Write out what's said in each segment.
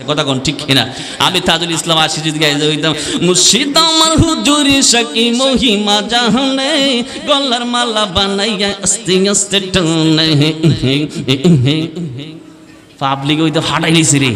কথা কোন ঠিক কিনা? আমি তাজুল ইসলাম যদি গাইতে হইতাম, মুর্শিদ আমার হুজুরি সাকি মহিমা জাহানে, গলার মালা বানাইয়া আস্তে আস্তে পাবলিক ওই তো ফাটাই লিছি রে।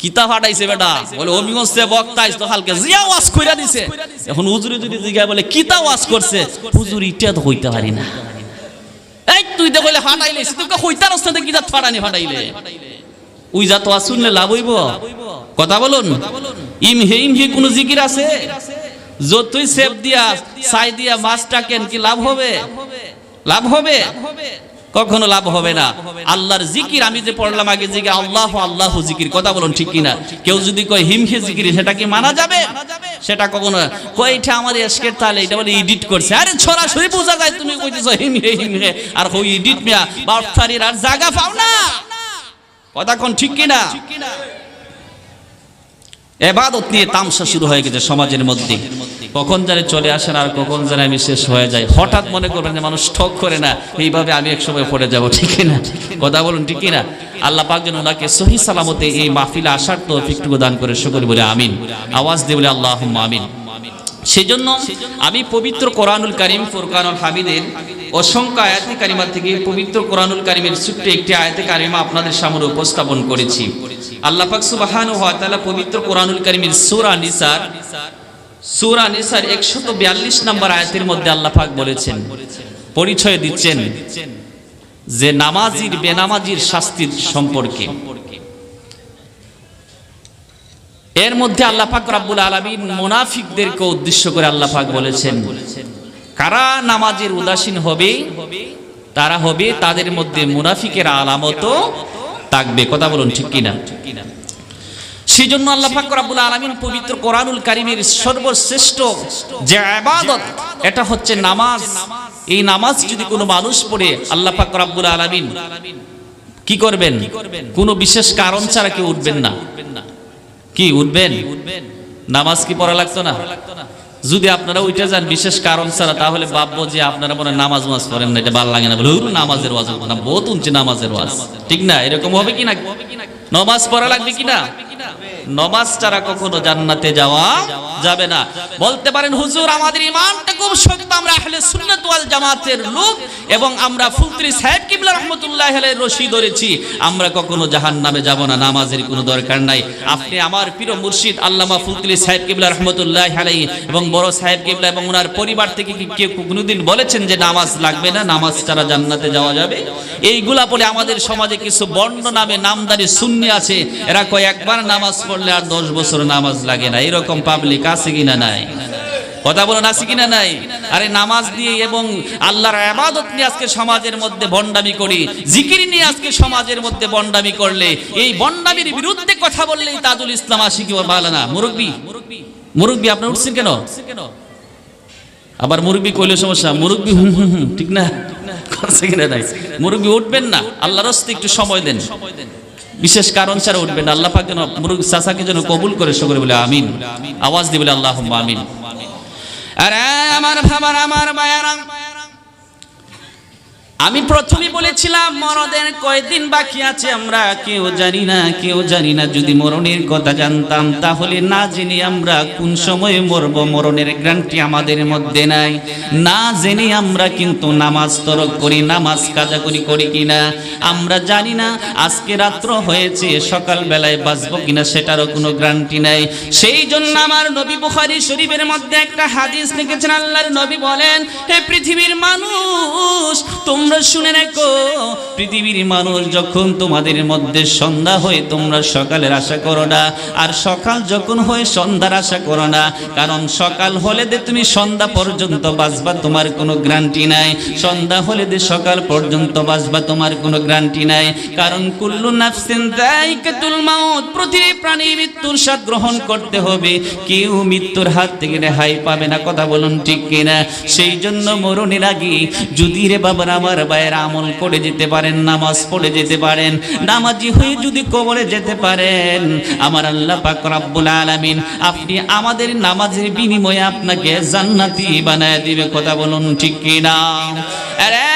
কিতা ফাটাইছে বেটা? বলে অমিগঞ্জে বক্তা তো হালকে জিয়া ওয়াজ কইরা দিছে। এখন হুজুরি যদি জিগায় বলে কিতা ওয়াজ করছে? হুজুর ইটা তো হইতে পারি না। এই তুই তো কইলে ফাটাইলিস তুই কইতার অবস্থাতে কিতা ফাটানি ফাটাইলে। উই যা তো শুনলে লাভ হইব। কথা বলুন? ইম হে ইম হে, কোন জিকির আছে? যতই সেফ দিয়া, সাই দিয়া মাছটা কেন কি লাভ হবে? লাভ হবে? কখনো লাভ হবে না। আল্লাহর জিকির আমি যে পড়লাম আগে জিকে আল্লাহ আল্লাহ জিকির, কথা বলুন ঠিক কিনা? কেউ যদি কয় হিমখে জিকির, সেটা কি মানা যাবে? সেটা কখনো কয়টা আমার এসকের তাহলে এটা বলে এডিট করছে। আরে সরাসরি বোঝা যায় তুমি কইতেছো হিমহে হিমহে আর কই এডিট মিয়া বাটফারির আর জায়গা পাও না। কথা ঠিক কিনা? এবাদত নিয়ে তামসা শুরু হয়ে গেছে সমাজের মধ্যে। কখন জানে চলে আসেন আর কখন জানে আমি শেষ হয়ে যাই। হঠাৎ মনে করবেন যে মানুষ ঠক করে না, এইভাবে আমি এক সময় পড়ে যাব, ঠিক না কথা বলুন, ঠিক না আল্লাহ পাক যেন ওনাকে সহি সালামতে এই মাহফিলে আসার তো একটু দান করে সকলে বলে আমিন। আওয়াজ দিয়ে বলে আল্লাহ আমিন। সেজন্য আমি পবিত্র কোরআনুল করিম ফুরকানুল হামিদের অসংখ্য আয়াতে কারিমা থেকে পবিত্র কোরআনুল করিমের ছোট্ট একটি আয়াতে কারিমা আপনাদের সামনে উপস্থাপন করেছি। আল্লাহ পাক সুবহানাহু ওয়া তাআলা পবিত্র কোরআনুল করিমের সূরা নিসার সূরা নিসার 142 নম্বর আয়াতের মধ্যে আল্লাহ পাক বলেছেন, পরিচয় দিচ্ছেন যে নামাজির বেনামাজির শাস্তির সম্পর্কে। এর মধ্যে আল্লাহ পাক রাব্বুল আলামিন মুনাফিকদেরকে উদ্দেশ্য করে আল্লাহ পাক বলেছেন কারা নামাজের উদাসীন হবে, তারা হবে তাদের মধ্যে মুনাফিকের আলামত থাকবে। কথা বলুন ঠিক কিনা? সেই জন্য আল্লাহ পবিত্র কারীমের সর্বশ্রেষ্ঠ এটা হচ্ছে নামাজ। এই নামাজ যদি কোনো মানুষ পড়ে, আল্লাহ কি করবেন? কোনো বিশেষ কারণ ছাড়া উঠবেন না। কি, উঠবেন? নামাজ কি পড়া লাগতো না? যদি আপনারা ওইটা যান বিশেষ কারণ ছাড়া তাহলে ভাববো যে আপনারা মনে নামাজ মাজ পড়েন না এটা ভালো লাগে না বলে। "হুর, নামাজের ওয়াজ না বহুত উঞ্চে নামাজের ওয়াজ। ঠিক না? এরকম হবে কি না? নমাজ পড়া লাগবে কি না? নমাজ ছাড়া কখনো জান্নাতে যাওয়া যাবে না। বলতে পারেন, হুজুর, আমাদের ইমানটা খুব শক্ত। আমরা আহলে সুন্নাত ওয়াল জামাতের লোক এবং আমরা ফুলত্রি সাহেব কিবলা রহমতুল্লাহ আলাইহির রশি ধরেছি। আমরা কখনো জাহান্নামে যাব না, নামাজের কোনো দরকার নাই। আপনি আমার প্রিয় মুর্শিদ আল্লামা ফুলত্রি সাহেব কিবলা রহমতুল্লাহ আলাইহি এবং বড় সাহেব কিবলা এবং ওনার পরিবার থেকে কি কেউ কোনোদিন বলেছেন যে নামাজ লাগবে না? নামাজ ছাড়া জান্নাতে যাওয়া যাবে? এইগুলা বলে আমাদের সমাজে কিছু বর্ণ নামে নামদারি সুন্নি আছে। এরা কয়, একবার নামাজ পড়লে আর দশ বছর নামাজ লাগে না। এরকম পাবলিক আছে কিনা নাই? কথা বলুন আছে কিনা নাই? আরে নামাজ দিয়ে এবং আল্লাহর আবাদত নিয়ে আজকে সমাজের মধ্যে বন্ডামি করি, জিকির নিয়ে আজকে সমাজের মধ্যে বন্ডামি করলে, এই বন্ডামির বিরুদ্ধে কথা বললেই তাজুল ইসলাম আশিকি ভালো না। মুরব্বী মুরব্বী আপনার উঠছেন কেন? আবার মুরব্বী কইলে সমস্যা, মুরব্বী হুম হুম হুম, ঠিক না? করছে কিনা নাই? মুরব্বী উঠবেন না, আল্লাহর একটু সময় দেন। বিশেষ কারণ ছাড়া উঠবে না। আল্লাহ পাক যেন চাচাকে যেন কবুল করে সকলে বলে আমিন। আওয়াজ দিবলে বলে আল্লাহ আমিন। আরে আমার ভাবার, আমার মায়ারাম আমি প্রথমেই বলেছিলাম মরদের কয়দিন বাকি আছে আমরা, কেউ জানি না, কেউ জানি না। যদি মরণের কথা জানতাম, তাহলে না জেনে আমরা কোন সময়ে মরব, মরণের গ্রান্টি আমাদের মধ্যে নাই। না জেনে আমরা কিন্তু নামাজ তরক করি, নামাজ কাজা করি করি কিনা। আমরা জানি না, আজকে রাত্র হয়েছে সকাল বেলায় বাঁচবো কিনা, সেটারও কোনো গ্রান্টি নাই। সেই জন্য আমার নবী বুখারী শরীফের মধ্যে একটা হাদিস লিখেছেন, আল্লাহর নবী বলেন, হে পৃথিবীর মানুষ তোমরা শুনে রাখো, পৃথিবীর মানুষ যখন তোমাদের মধ্যে সন্ধ্যা হয়ে, তোমরা সকালের আশা করো না। আর সকাল যখন হয়ে, সন্ধ্যার আশা করো না। কারণ সকাল হলে যে তুমি সন্ধ্যা পর্যন্ত বাঁচবা, তোমার কোনো গ্যারান্টি নাই। সন্ধ্যা হলে যে সকাল পর্যন্ত বাঁচবা, তোমার কোনো গ্যারান্টি নাই। কারণ কুল্লু নাফসিন যায়কাতুল মাউত, প্রতিটি প্রাণী মৃত্যুর স্বাদ গ্রহণ করতে হবে। কেউ মৃত্যুর হাত থেকে রেহাই পাবে না, কথা বলুন ঠিক কিনা? সেই জন্য মরণের আগে যদি রে বাবার আমার ভাইয়ের আমল করে যেতে পারেন, নামাজ পড়ে যেতে পারেন, নামাজি হয়ে যদি কবরে যেতে পারেন, আমার আল্লাহ পাক রব্বুল আলামিন আপনি আমাদের নামাজের বিনিময়ে আপনাকে জান্নাতি বানায় দিবে, কথা বলুন ঠিক কিনা? আরে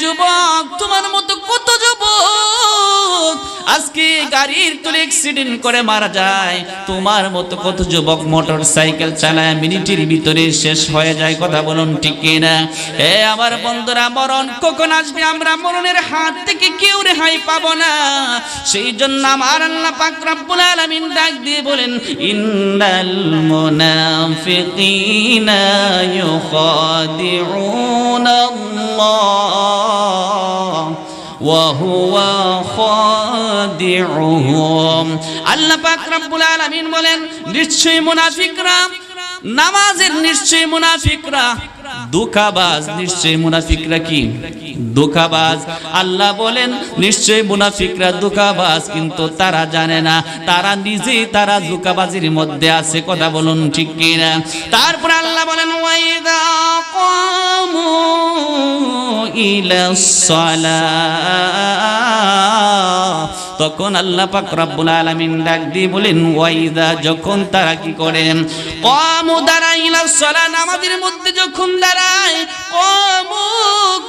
যুবক, তোমার মতো কত আজকে গাড়ির তুলে অ্যাক্সিডেন্ট করে মারা যায়। তোমার মতো কত যুবক মোটর সাইকেল চালায়, মিনিটের ভিতরে শেষ হয়ে যায়, কথা বলুন ঠিক না এ আমার বন্ধুরা, মরণ কখন আসবে? আমরা মরণের হাত থেকে কেউ রেহাই পাবো না। সেই জন্য আমার আল্লাহ পাক রব্বুল আলামিন ডাক দিয়ে বলেন, ইন্নাল মুনাফিকিনা ইউখাদিউনা আল্লাহ وهو خادعهم আল্লাহ পাক রব্বুল আলামিন বলেন নিশ্চয়ই মুনাফিকরা নামাজের নিশ্চয়ই মুনাফিকরা দুঃখাবাজ, নিশ্চয়ই মুনাফিকরা কি? দুঃখাবাজ। আল্লাহ বলেন, নিশ্চয়ই মুনাফিকরা দুঃখাবাজ, কিন্তু তারা জানে না। তারা নিজেই তারা দুঃখাবাজির মধ্যে আছে, কথা বলুন ঠিক কিনা? তারপর আল্লাহ বলেন, ওয়াইদা কামু ইলা তখন আল্লাহ পাক রব্বুল আলামিন ডাক দিয়ে বলেন ওয়াইদা যখন তারা কি করেন কমু দাঁড়াইলা সলা নামাজের মধ্যে যখন দাঁড়ায় কমু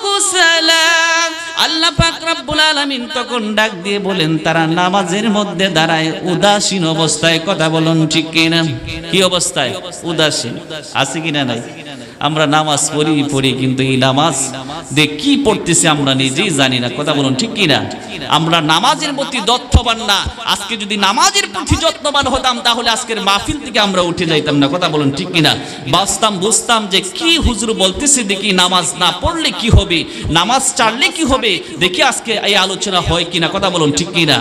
কুসালা আল্লাহ পাক রব্বুল আলামিন তখন ডাক দিয়ে বলেন তারা নামাজের মধ্যে দাঁড়ায় উদাসীন অবস্থায় কথা বলুন ঠিক কিনা? কি অবস্থায়? উদাসীন। আছে কিনা নাই। আমরা নামাজ পড়ি পড়ি কিন্তু এই নামাজ দিয়ে কি পড়তেছি আমরা নিজেই জানি না। কথা বলুন, ঠিক কিনা? আমরা নামাজের প্রতি দত্তবান না। আজকে যদি নামাজের প্রতি যত্নবান হতাম, তাহলে আজকের মাহফিল থেকে আমরা উঠে যাইতাম না। কথা বলুন, ঠিক কিনা? বাঁচতাম, বুঝতাম যে কি হুজুর বলতেছে দেখি নামাজ না পড়লে কি হবে? নামাজ চাড়লে কি হবে? দেখি আজকে এই আলোচনা হয় কিনা। কথা বলুন, ঠিক কিনা?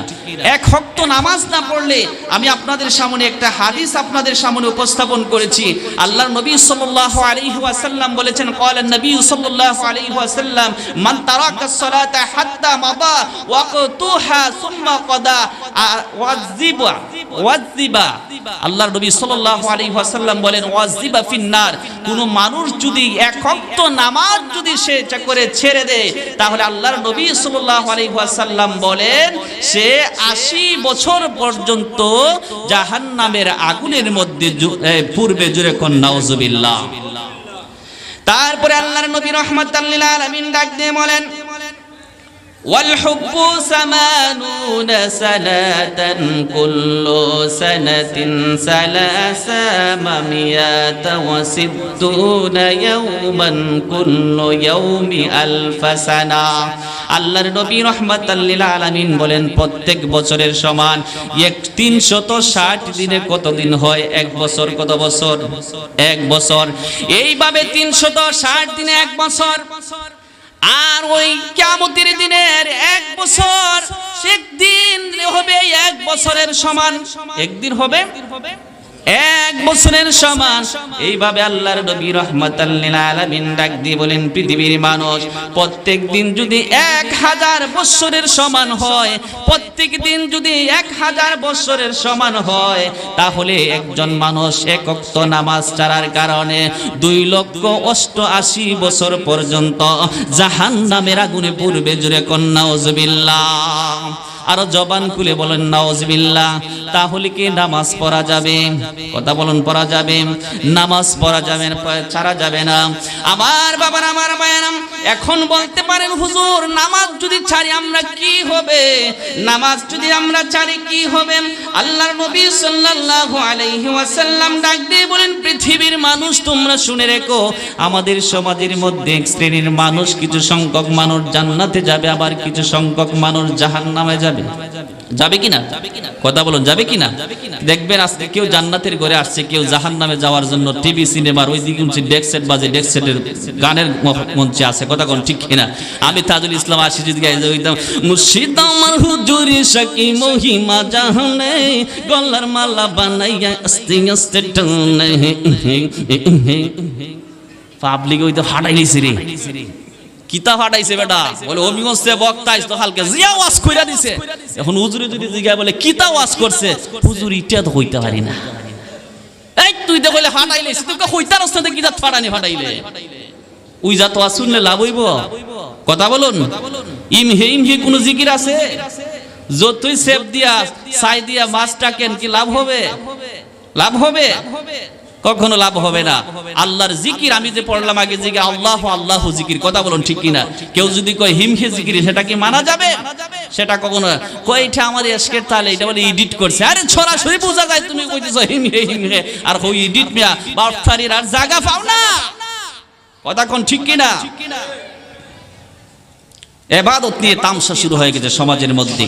এক হক্ত নামাজ না পড়লে আমি আপনাদের সামনে একটা হাদিস আপনাদের সামনে উপস্থাপন করেছি। আল্লাহর নবী সাল্লাল্লাহু আলাইহি ওয়াসাল্লাম বলেছেন قال النبي صلى الله عليه وسلم من ترك الصلاة حتى مضى وقتها ثم قضى ওয়াজিবা ওয়াজিবা আল্লাহর নবী সাল্লাল্লাহু আলাইহি ওয়াসাল্লাম বলেন ওয়াজিবা ফিন্নার কোন মানুষ যদি এক ওয়াক্ত নামাজ যদি সে চা করে ছেড়ে দেয় তাহলে আল্লাহর নবী সাল্লাল্লাহু আলাইহি ওয়াসাল্লাম বলেন সে 80 বছর পর্যন্ত জাহান্নামের আগুনের মধ্যে জু- এ, পূর্বে জুড়ে কোন নাউজুবিল্লাহ তারপরে আল্লাহর নবী রহমত আল্লিল আলমিন ডাক দিয়ে বলেন والحب ثمانون سنة كل سنة ثلاثمائة وستون يوما كل يوم ألف سنة আল্লাহর নবী রহমাতাল্লিল আলামিন বলেন প্রত্যেক বছরের সমান এক তিনশত ষাট দিনে কত দিন হয় এক বছর কত বছর এক বছর এইভাবে তিনশত ষাট দিনে এক বছর আর ওই কেমতির দিনের এক বছর একদিন হবে এক বছরের সমান। একদিন হবে এক বছরের সমান। এইভাবে আল্লাহর নবী রহমাতাল্লিল আলামিন ডাক দিয়ে বলেন, পৃথিবীর মানুষ, প্রত্যেক দিন যদি এক হাজার বছরের সমান হয়, প্রত্যেক দিন যদি এক হাজার বছরের সমান হয়, তাহলে একজন মানুষ একক্ত নামাজ ছাড়ার কারণে দুই লক্ষ অষ্ট আশি বছর পর্যন্ত জাহান নামের আগুনে পূর্বে জুড়ে কন্যা ওজবিল্লাহ আরও জবান খুলে বলেন নাওজবিল্লা তাহলে কি নামাজ পড়া যাবে? কথা বলুন, পড়া যাবে। নামাজ পড়া যাবে ছাড়া যাবে না। আমার বাবার, আমার এখন বলতে পারেন, হুজুর, নামাজ যদি ছাড়ি আমরা কি হবে? নামাজ যদি আমরা ছাড়ি কি হবে? আল্লাহর নবী সাল্লাল্লাহু আলাইহি ওয়াসাল্লাম ডাক দিয়ে বলেন, পৃথিবীর মানুষ তোমরা শুনে রেখো, আমাদের সমাজের মধ্যে এক শ্রেণির মানুষ, কিছু সংখ্যক মানুষ জান্নাতে যাবে, আবার কিছু সংখ্যক মানুষ জাহান্নামে যাবে। যাবে কিনা? কথা বলুন, যাবে কিনা? দেখবেন আজকে কেউ জান্নাতের ঘরে আসছে, কেউ জাহান নামে যাওয়ার জন্য টিভি, সিনেমার ওই দিকে উঠছে ডেক সেট বাজে ডেক সেটের গানের মঞ্চে আছে, কথা কোন ঠিক কিনা? আমি তাজুল ইসলাম আস্তে টানে। পাবলিক ওই তো ফাটাই নিছে রে। কিতা ফাটাইছে বেটা? বলে অমিগঞ্জে বক্তা তো হালকে জিয়া ওয়াজ কইরা দিছে। এখন হুজুরে যদি জিগায় বলে, কিতা ওয়াজ করছে? হুজুর ইটা তো কইতে পারি না। এই, তুই তো কইলে ফাটাইলে তুই কইতার অবস্থাতে কিতা ফাটানি ফাটাইলে? উই যা তো শুনলে লাভ হইব। কথা বলুন? ইম হে ইম হে কোনো জিকির আছে? যতই সেফ দিয়া, সাই দিয়া মাছটা কেন কি লাভ হবে? লাভ হবে? কখনো লাভ হবে না। আল্লাহর জিকির আমি যে পড়লাম আগে জিকির, আল্লাহ আল্লাহ জিকির, কথা বলুন ঠিক কিনা? কেউ যদি কয় হিমহে জিকির, সেটা কি মানা যাবে? সেটা কখনো কয় এটা আমার এসকের তালে, এটা বলে এডিট করছে। আরে সরাসরি বোঝা যায়, তুমি কইতেছো হিমহে হিমহে আর কই এডিট মিয়া বাটফারির আর জায়গা পাও না। কথা কোন ঠিক কিনা? এবাদত নিয়ে তামসা শুরু হয়ে গেছে সমাজের মধ্যে।